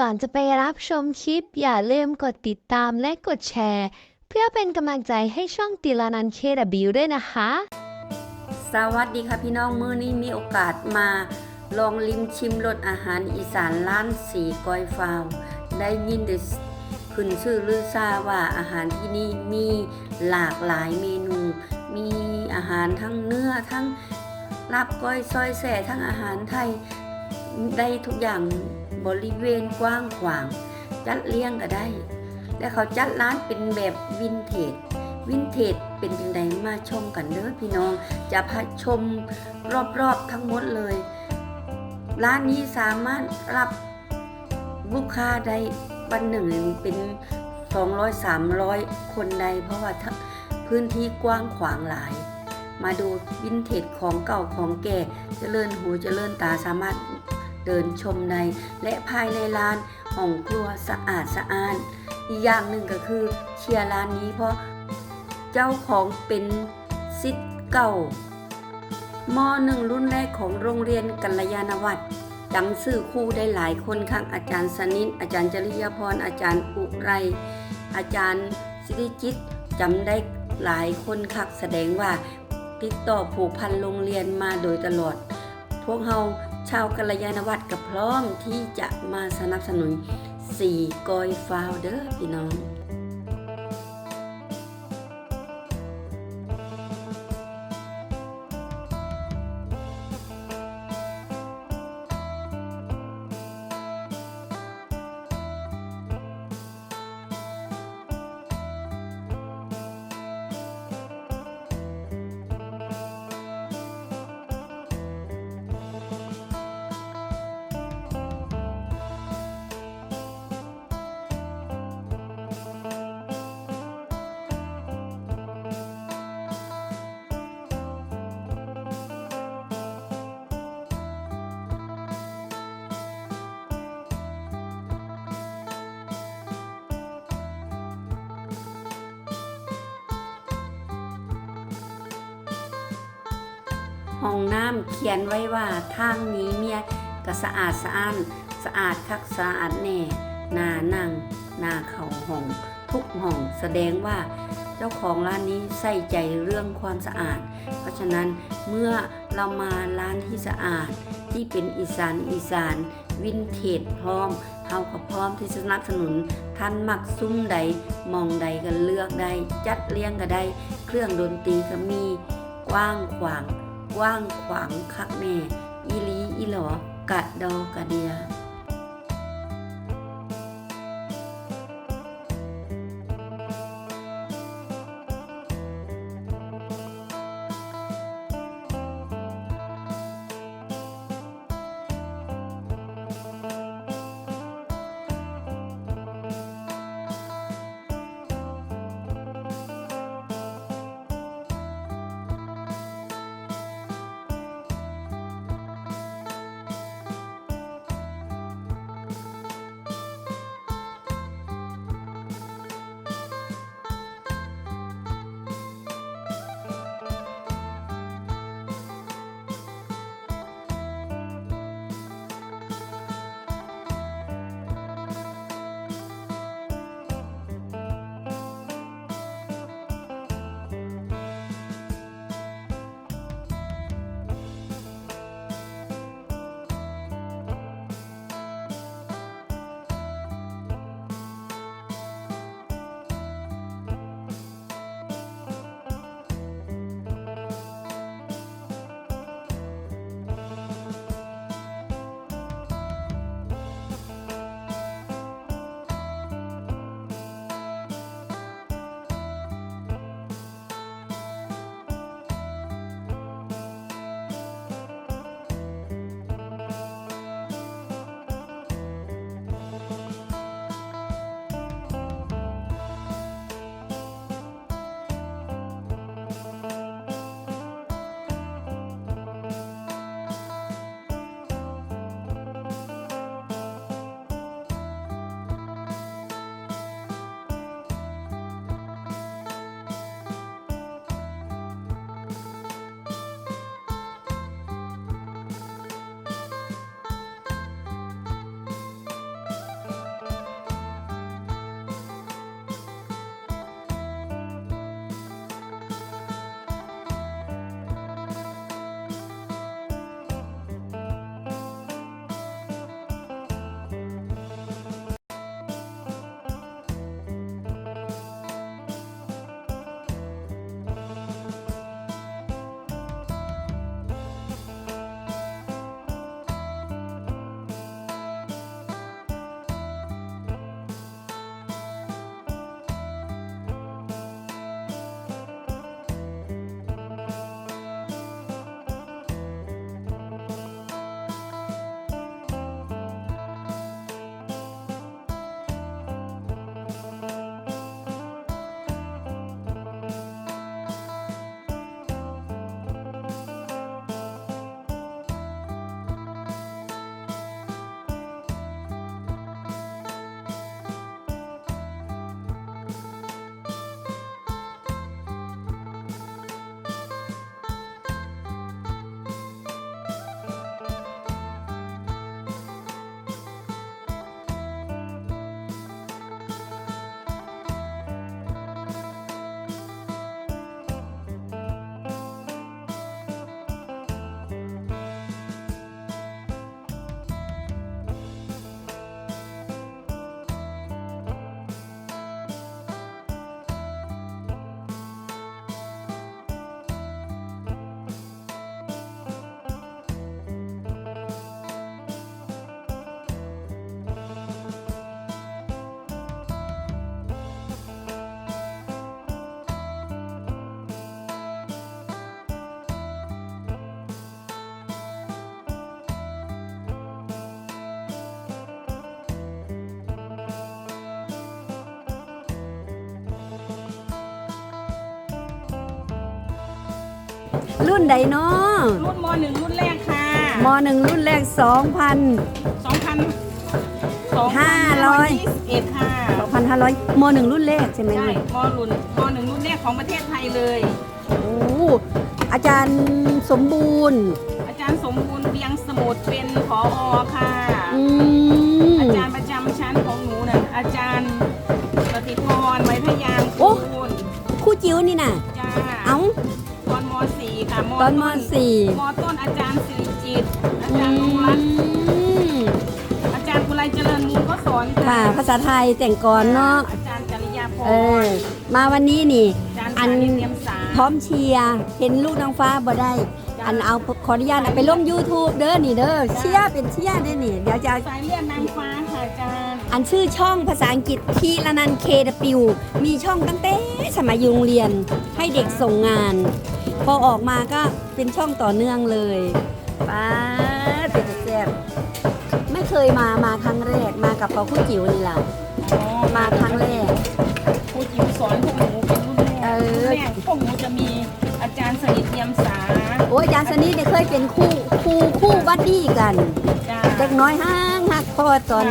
ก่อนจะไปรับชมคลิป อย่าลืมกดติดตามและกดแชร์ เพื่อเป็นกำลังใจให้ช่องติลานันเคดบิวด้วยนะคะ สวัสดีค่ะพี่น้องมื้อนี้มีโอกาสมา ลองลิ้มชิมรสอาหารอีสานร้านสีก้อยฟาวได้ยินได้ขึ้นชื่อลือซาว่าอาหารที่นี่มีหลากหลายเมนู มีอาหารทั้งเนื้อทั้งลาบก้อยซอยแส่ทั้งอาหารไทยได้ทุกอย่าง บริเวณกว้างขวาง จัดเลี้ยงก็ได้ และเขาจัดร้านเป็นแบบวินเทจวินเทจเป็นยังไงมาชมกันเด้อพี่น้อง จะพาชมรอบๆทั้งหมดเลย ร้านนี้สามารถรับลูกค้าได้วันหนึ่งเป็น200 300 คนใด เพราะว่าพื้นที่กว้างขวางหลาย มาดูวินเทจของเก่าของแก่เจริญหูเจริญตาสามารถ เดินชมในและภายในร้านห้องครัวสะอาดสะอ้าน อีกอย่างหนึ่งก็คือเชียร์ร้านนี้เพราะเจ้าของเป็นสิทธิ์เก่ามหนึ่งรุ่นแรกของโรงเรียนกัลยาณวัฒน์จำชื่อครู่ได้หลายคนข้างอาจารย์สนิทอาจารย์จริยพรอาจารย์อุไร อาจารย์สิริจิตจำได้หลายคนคักแสดงว่าติดต่อผูกพันโรงเรียนมาโดยตลอด พวกเรา ชาวกัลยาณวัตรกับพร้อมที่จะมาสนับสนุนสี่กอยฟาวเดอร์พี่น้อง ห้องน้ำเขียนไว้ว่าทางนี้เมียก็สะอาดสะอ้านสะอาดคักสะอาดแน่หนานั่งหนาเขาห้องทุกห้องแสดงว่าเจ้าของร้านนี้ใส่ใจเรื่องความสะอาด เพราะฉะนั้นเมื่อเรามาร้านที่สะอาดที่เป็นอีสานอีสานวินเทจพร้อมเฮาก็พร้อมที่จะสนับสนุน ท่านมักซุ้มใดมองใดก็เลือกได้ จัดเลี้ยงก็ได้ เครื่องดนตรีก็มีกว้างขวาง กว้างขวางคักแน่อีลีอีหลอกะดอกะเดีย รุ่นใดเนาะรุ่นมหนึ่งรุ่นแรกค่ะมหนึ่งรุ่นแรกสองพันสองพันสองห้าร้อยยี่สิบเอ็ดค่ะสองพันห้าร้อยมหนึ่งรุ่นแรกใช่ไหมใช่เนี่ยมรุ่นมหนึ่งรุ่นแรกของประเทศไทยเลยโอ้อาจารย์สมบูรณ์ อาจารย์สมบูรณ์เบียงสมุทรเป็นผอค่ะอืมอาจารย์ประจำชั้นของหนูน่ะอาจารย์ปฏิพรไว้พยางโอ้คูณครู่จิ๋วนี่น่ะ จ้า เอ้าตอนม สี่ค่ะมตอนมต้สี่มต้นอาจารย์สิริจิต อาอืจารย์นงรัตน์มอาจารย์กุไลเจริญมูลก็สอนค่ะ ภาษาไทยแต่งก่อนเนาะ อาจารย์จริยาพเออรมาวันนี้นี่ อาจารย์อัสานนิเตรียมสาพร้อมเชียร์เห็นลูกนางฟ้าบ่ได้ อันเอาขออนุญาตเอาไปลง YouTube เด้อนี่เด้อ เชียร์เป็นเชียร์เด้อนี่ เดี๋ยวจะสายเลือดนางฟ้าค่ะอาจารย์อันชื่อช่องภาษาอังกฤษทีละนันเคดปิวมีช่องตั้งแต่สมัยอยู่โรงเรียนให้เด็กส่งงาน พอออกมาก็เป็นช่องต่อเนื่องเลยป้าดเป็นแซ่บไม่เคยมามาครั้งแรกมากับพอคู่จิ๋วนี่แหละอ๋อมาครั้งแรกครูจิ๋วสอนพวกหนูเป็นรุ่นแรกเออรุ่นแรกพวกหนูจะมีอาจารย์สนิทเตรียมสาโอ้ยอาจารย์สนิทเนี่ยเคยเป็นคู่คู่คู่บัดดี้กันจ้าเด็กน้อยห้างหักเพราะว่าตอน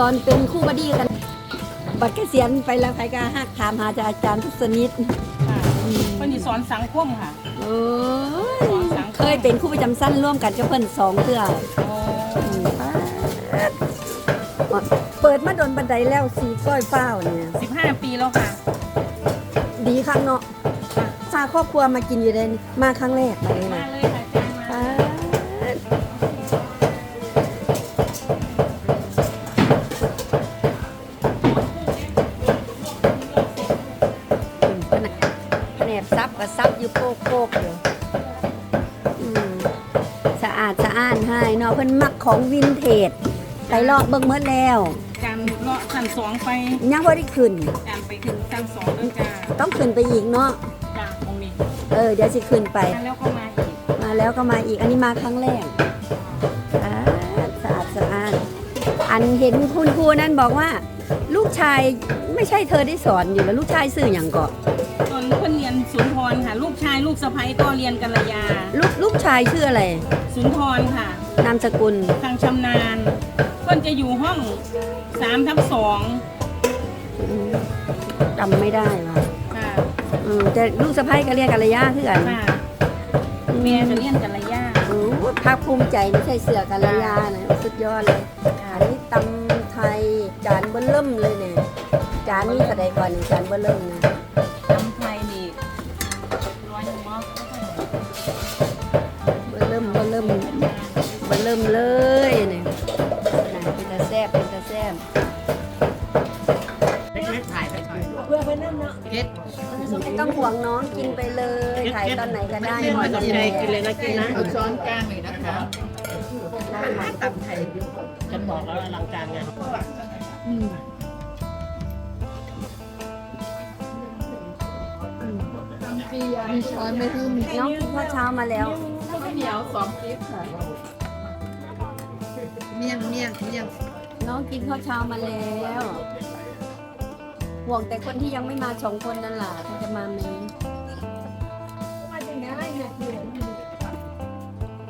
ตอนเป็นคู่บัดดี้กัน บัดเกษียณไปแล้วใครก็หักถามหาอาจารย์ทุกสนิทค่ะเพิ่น สิสอนสังคมค่ะโอ้ยเคยเป็นคู่ประจำสั้นร่วมกันกับเพิ่นสองเทื่อโอ้อืมเปิดมาโดนบันไดแล้วสีก้อยเฝ้าวเนี่ยสิบห้าปีแล้วค่ะ ดีครั้งเนาะพาครอบครัวมากินอยู่เลยนี่มาครั้งแรกมาเลยมานะ แผนกซับกับซับอยู่โป๊กโป๊กอยู่อืมสะอาดสะอ้านให้เนาะเพิ่นมักของวินเทจไปเลาะเบิ่งเมื่อแล้วการเลาะชั้นสองไปยังบ่ได้ขึ้นการไปถึงชั้นสองแล้วจ้าต้องขึ้นไปอีกเนาะจ้าตรงนี้เออเดี๋ยวสิขึ้นไปแล้วก็มาอีกมาแล้วก็มาอีกอันนี้มาครั้งแรกอ่าสะอาดสะอาดอันเห็นคุณครูนั้นบอกว่า ลูกชาย ไม่ใช่เธอได้สอนอยู่แล้วลูกชายซื่ออย่างก่อนตอนเพิ่นเรียนสุนทรค่ะ ลูกชายลูกสะใภ้ก็เรียนกัลยา ลูกลูกชายชื่ออะไร สุนทรค่ะ นามสกุล ทางชำนาญเพิ่นจะอยู่ห้องสามทับสองอืมจำไม่ได้ว่ะค่ะอืมแต่ลูกสะใภ้ก็เรียกกันระยะคือกันค่ะแม่จะเรียนกัลยาโอ้โหภาคภูมิใจไม่ใช่เสือกันระยะนะสุดยอดเลยอันนี้ตำไทยจานเบิ้ลเริ่มเลยเนี่ย จานนี้กระไดก่อนนี่จานเบิ้ลเริ่มนะตำไทยนี่ร้อยหนึ่งมั้งเบิ้ลเริ่มเบิ้ลเริ่มเบิ้ลเริ่มเลยเนี่ยนะเป็นตาแซ่บเป็นตาแซ่บเล็กๆถ่ายไปถ่ายเพื่อเพื่อนนั่นเนาะเก็ตไม่ต้องห่วงน้องกินไปเลยถ่ายตอนไหนก็ได้ไม่หมดสนเลยกินเลยนะกินนะเอาช้อนกลางเลยนะครับตับไทยฉันบอกแล้วอลังการไง น้องกินข้าวเช้ามาแล้วเหนียวสองคลิปค่ะเมี่ยงเมี่ยงเมี่ยงน้องกินข้าวเช้ามาแล้วห่วงแต่คนที่ยังไม่มาสองคนนั่นแหละที่จะมาไหม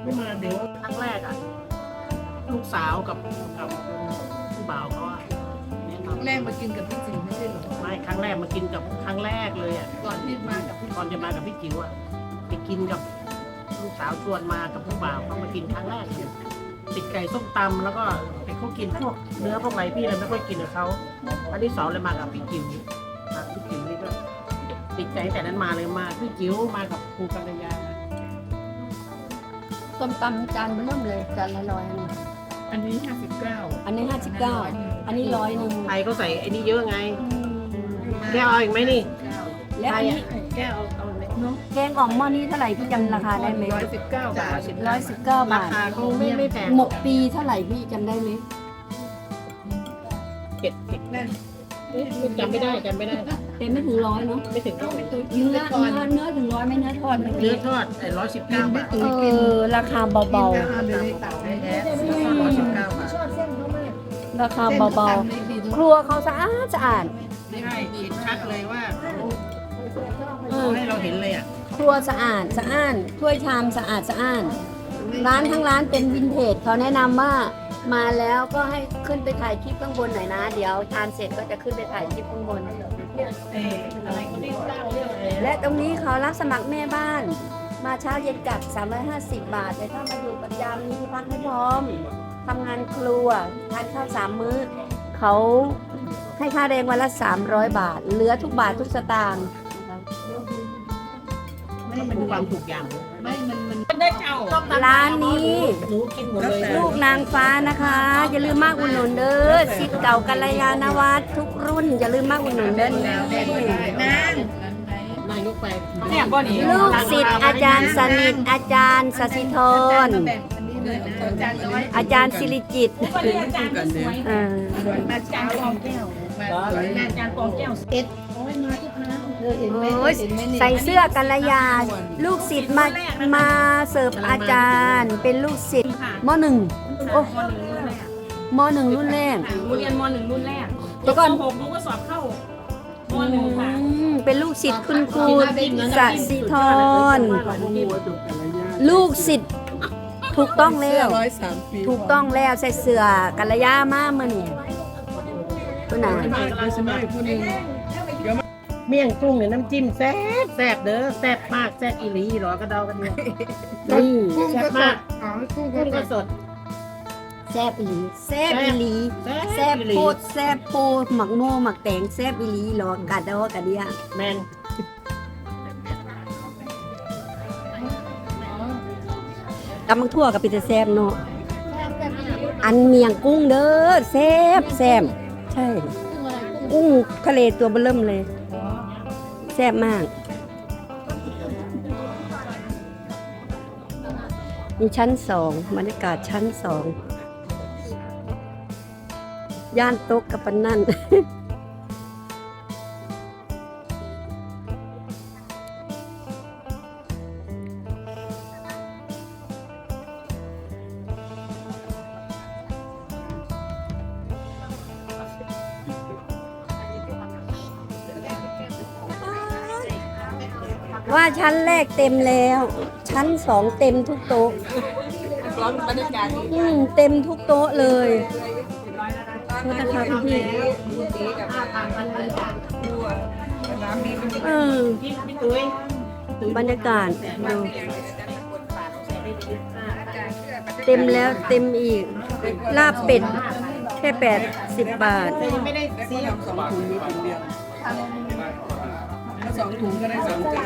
ไม่มาเดี๋ยวครั้งแรกอะ ลูกสาวกับกับผู้บ่าวเขา อะแนะนำแรกมากินกับพี่จิ๋วไม่ใช่เหรอไม่ครั้งแรกมากินกับครั้งแรกเลยอะก่อนที่มากับพี่ก่อนจะมากับพี่จิ๋วอะไปกินกับลูกสาวชวนมากับผู้บ่าวเขามากินครั้งแรกเนี่ยติดไก่ส้มตำแล้วก็ไปเขากินพวกเนื้อพวกอะไรพี่เลยไม่ค่อยกินกับเขาอันที่สองเลยมากับพี่จิ๋วมาพี่จิ๋วนี่ก็ติดใจตั้งแต่นั้นมาเลยมาพี่จิ๋วมากับครูกัลยาส้มตำจานเริ่มเลยจานละร้อยนะอันนี้ห้าสิบเก้าอันนี้ห้าสิบเก้า อันนี้ร้อยหนึ่งไทยเขาใส่ไอ้นี่เยอะไง แก้วเอาอีกไหมนี่แล้วอันนี้แก้วเอาเอาเล็กเนาะแกงอ่อมหม้อนี้เท่าไหร่พี่จำราคาได้ไหมร้อยสิบเก้าบาทร้อยสิบเก้าราบาทคาเขาไม่ไม่แพงหมกปีเท่าไหร่พี่จำได้ไหมเผ็ดเผ็ดแน่นเอ๊ะจำไม่ได้จำไม่ได้เต็มไม่ถึงร้อยเนาะไม่ถึงเท่าไหร่เนื้อเนื้อเนื้อถึงร้อยไหมเนื้อทอดเมื่อเนื้กี้อทอดไอ้ร้อยสิบเก้าบาทเออราคาเบากิ ราคาเบาๆ ครัวเขาสะอาดสะอาดใช่เห็นชัดเลยว่าเอเขาอให้เราเห็นเลยอะเขาครัวสะอาดสะอ้านถ้วยชามสะอาดสะอ้านร้านทั้งร้านเป็นวินเทจเขาแนะนำว่ามาแล้วก็ให้ขึ้นไปถ่ายคลิปข้างบนหน่อยนะ เดี๋ยวทานเสร็จก็จะขึ้นไปถ่ายคลิปข้างบนเอออะไรก็ได้เล่าเรื่องอะไรและตรงนี้เขารับสมัครแม่บ้าน มาเช้าเย็นกลับ 350 บาท แต่ถ้ามาอยู่ประจำมีที่พักให้พร้อม ทำงานครัวทานข้าวสามมื้อ เขาให้ค่าแรงวันละ 300 บาท เหลือทุกบาททุกสตางค์ไม่เป็นความถูกอย่างไม่มันมันมันได้เจ้าร้านนี้หนูกินหมดเลยลูกนางฟ้านะคะ อย่าลืมมากอุดหนุนเด้อสิทธิ์เก่ากัลยาณวัฒน์ทุกรุ่น อย่าลืมมากอุดหนุนเด้อนางนายกไปเนี่ยบ่นี่ลูกศิษย์อาจารย์สนิทอาจารย์สสิธรแบ่ง อันนี้เลยนะอาจารย์จะไว้อาจารย์สิริจิตก็เรียนอาจารย์สวยเอออาจารย์กองแก้วมาสวยอาจารย์กองแก้วเอ็ดโอ้ยมาทุกครั้งเธอเห็นไหมโอ้ยเห็นไหมนี่ใส่เสื้อกัลยา ลูกศิษย์มามาเสิร์ฟอาจารย์ เป็นลูกศิษย์มหนึ่งโอ้มหนึ่งรุ่นแรกหนูเรียนมหนึ่งรุ่นแรกเดี๋ยวก่อนมหกหนูก็สอบเข้ามหนึ่งค่ะอืมเป็นลูกศิษย์คุณครูสสิธรลูกศิษย์ ถูกต้องแล้ว ร้อยสามปีถูกต้องแล้วใส่เสื้อกัลยามาเมื่อนี่ตัวไหนสมัยผู้หนึ่งเมี่ยงกุ้งเนี่ยน้ำจิ้มแซ่บแซ่บเด้อแซ่บมากแซ่บอีหลีหรอกระเดากันเนี่ยนี่กุ้งก็สดอ๋อกุ้งก็กุ้งสก็ดสด แซบอีหลีแซบอีหลีแซ่แซบบอีหลีโพดแซบโพดหมักโม่หมักแตงแซบอีหลีหรอกาดอกกะเดียแมน กำมังทั่วกับปิตาแซบเนาะอันเมียงกุ้งเด้อแซบแซบใช่ กุ้งทะเลตัวเบิ่มเลยแซบมากมีชั้นสองบรรยากาศชั้นสอง ย่านโต๊ะกับปนนั่น ชั้นแรกเต็มแล้ว ชั้นสองเต็มทุกโต๊ะร้อนบรรยากาศอืมเต็มทุกโต๊ะเลยโทษนะคะพี่เออพี่พี่ตุ้ยบรรยากาศดูเต็มแล้วเต็มอีก ลาบเป็ดแค่แปดสิบบาทแต่ยังไม่ได้เสียสองถุงมีถุงเดียวสองถุงก็ได้สามเจ้า